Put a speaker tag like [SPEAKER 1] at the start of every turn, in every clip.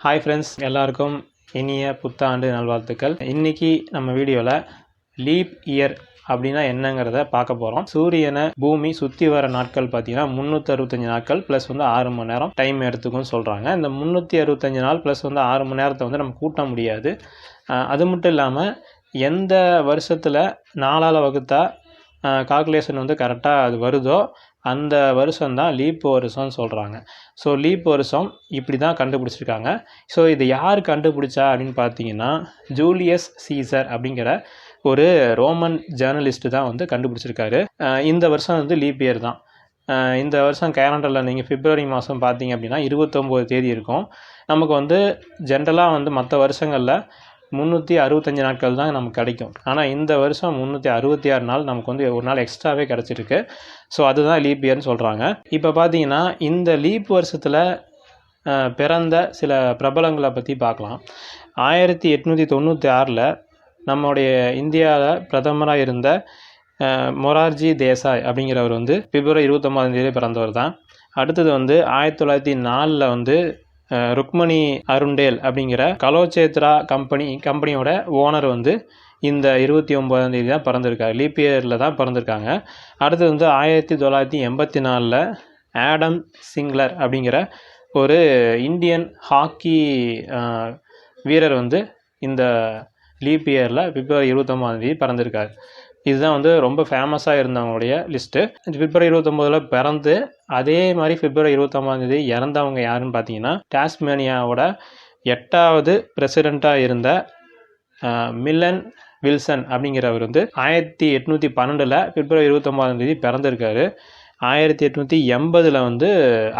[SPEAKER 1] Hi friends எல்லாருக்கும் இனிய புத்தாண்டு நல்வாழ்த்துக்கள். இன்னைக்கு நம்ம வீடியோவில் லீப் இயர் அப்படின்னா என்னங்கிறத பார்க்க போகிறோம் சூரியனை பூமி சுற்றி வர நாட்கள் பார்த்தீங்கன்னா முந்நூற்றி அறுபத்தஞ்சு நாட்கள் ப்ளஸ் வந்து ஆறு மணி நேரம் டைம் எடுத்துக்கும்னு சொல்கிறாங்க இந்த முந்நூற்றி அறுபத்தஞ்சு நாள் ப்ளஸ் வந்து ஆறு மணி நேரத்தை வந்து நம்ம கூட்ட முடியாது. அது மட்டும் இல்லாமல் எந்த வருஷத்தில் நாளால் வகுத்தா கால்குலேஷன் வந்து கரெக்டாக அது வருதோ அந்த வருஷம் தான் லீப் வருஷம்னு சொல்கிறாங்க ஸோ லீப் வருஷம் இப்படி தான் கண்டுபிடிச்சிருக்காங்க. ஸோ இது யார் கண்டுபிடிச்சா அப்படின்னு பார்த்தீங்கன்னா ஜூலியஸ் சீசர் அப்படிங்கிற ஒரு ரோமன் ஜேர்னலிஸ்ட்டு தான் வந்து கண்டுபிடிச்சிருக்காரு. இந்த வருஷம் வந்து லீப் இயர் தான். இந்த வருஷம் கேலண்டரில் நீங்கள் பிப்ரவரி மாதம் பார்த்தீங்க அப்படின்னா இருபத்தொம்போது தேதி இருக்கும். நமக்கு வந்து ஜென்ரலாக வந்து மற்ற வருஷங்களில் முந்நூற்றி அறுபத்தஞ்சு நாட்கள் தான் நமக்கு கிடைக்கும். ஆனால் இந்த வருஷம் முந்நூற்றி அறுபத்தி ஆறு நாள் நமக்கு வந்து ஒரு நாள் எக்ஸ்ட்ராவே கிடச்சிருக்கு. ஸோ அதுதான் லீப் இயர்னு சொல்கிறாங்க இப்போ பார்த்தீங்கன்னா இந்த லீப் வருஷத்தில் பிறந்த சில பிரபலங்களை பற்றி பார்க்கலாம் ஆயிரத்தி எட்நூற்றி தொண்ணூற்றி ஆறில் நம்முடைய இந்தியாவில் பிரதமராக இருந்த மொரார்ஜி தேசாய் அப்படிங்கிறவர் வந்து பிப்ரவரி இருபத்தொம்பதாம் தேதி பிறந்தவர் தான். அடுத்தது வந்து ஆயிரத்தி தொள்ளாயிரத்தி நாலில் வந்து ருக்மணி அருண்டேல் அப்படிங்கிற கலோச்சேத்ரா கம்பெனி கம்பெனியோட ஓனர் வந்து இந்த இருபத்தி ஒம்பதாம் தேதி தான் பிறந்திருக்காரு. லீப் இயரில் தான் பிறந்திருக்காங்க. அடுத்தது வந்து ஆயிரத்தி தொள்ளாயிரத்தி எண்பத்தி நாலில் ஆடம் சிங்லர் அப்படிங்கிற ஒரு இந்தியன் ஹாக்கி வீரர் வந்து இந்த லீப் இயரில் பிப்ரவரி இருபத்தொம்பதாம் தேதி பிறந்திருக்காரு. இதுதான் வந்து ரொம்ப ஃபேமஸாக இருந்தவங்களுடைய லிஸ்ட்டு பிப்ரவரி இருபத்தொம்போதில் பிறந்து அதே மாதிரி பிப்ரவரி இருபத்தொம்பதாந்தேதி இறந்தவங்க யாருன்னு பார்த்தீங்கன்னா டாஸ்மேனியாவோட எட்டாவது பிரசிடெண்ட்டாக இருந்த மில்லன் வில்சன் அப்படிங்கிறவர் வந்து ஆயிரத்தி எட்நூற்றி பன்னெண்டில் பிப்ரவரி இருபத்தொம்பதாம் தேதி பிறந்திருக்காரு. ஆயிரத்தி எட்நூற்றி எண்பதில் வந்து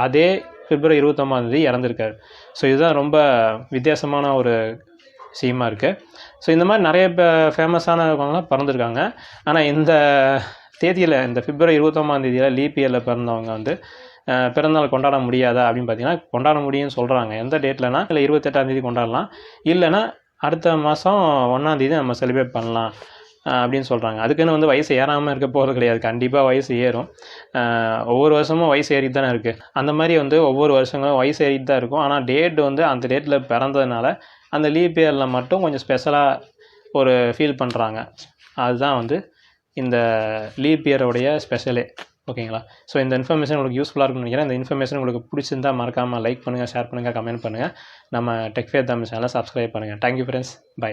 [SPEAKER 1] அதே பிப்ரவரி இருபத்தொம்பதாம் தேதி இறந்திருக்காரு. ஸோ இதுதான் ரொம்ப வித்தியாசமான ஒரு சீமாக இருக்குது ஸோ இந்த மாதிரி நிறைய ஃபேமஸானவங்களாம் பிறந்திருக்காங்க. ஆனால் இந்த தேதியில் இந்த பிப்ரவரி இருபத்தொம்பதாம் தேதியில் லீப் இயரில் பிறந்தவங்க வந்து பிறந்தநாள் கொண்டாட முடியாதா அப்படின்னு பார்த்தீங்கன்னா கொண்டாட முடியும்னு சொல்கிறாங்க எந்த டேட்லனா இல்லை இருபத்தெட்டாம் தேதி கொண்டாடலாம். இல்லைன்னா அடுத்த மாதம் ஒன்றாந்தேதி நம்ம செலிப்ரேட் பண்ணலாம். அப்படின்னு சொல்கிறாங்க அதுக்குன்னு வந்து வயசு ஏறாமல் இருக்க போகிறது கிடையாது. கண்டிப்பாக வயசு ஏறும். ஒவ்வொரு வருஷமும் வயசு ஏறிட்டு தானே இருக்குது அந்த மாதிரி வந்து ஒவ்வொரு வருஷங்களும் வயசு ஏறிட்டு தான் இருக்கும். ஆனால் டேட் வந்து அந்த டேட்டில் பிறந்ததுனால அந்த லீப் இயரில் மட்டும் கொஞ்சம் ஸ்பெஷலாக ஒரு ஃபீல் பண்ணுறாங்க அதுதான் வந்து இந்த லீப் இயரோடைய ஸ்பெஷலே ஓகேங்களா? ஸோ இந்த இன்ஃபர்மேஷன் உங்களுக்கு யூஸ்ஃபுல்லாக இருக்கும்னு நினைக்கிறேன். இந்த இன்ஃபர்மேஷன் உங்களுக்கு பிடிச்சிருந்தா மறக்காமல் லைக் பண்ணுங்கள் ஷேர் பண்ணுங்கள் கமெண்ட் பண்ணுங்கள் நம்ம டெக்ஃபே தமிழ் சேனலை சப்ஸ்கிரைப் பண்ணுங்கள் தேங்க்யூ ஃப்ரெண்ட்ஸ் பை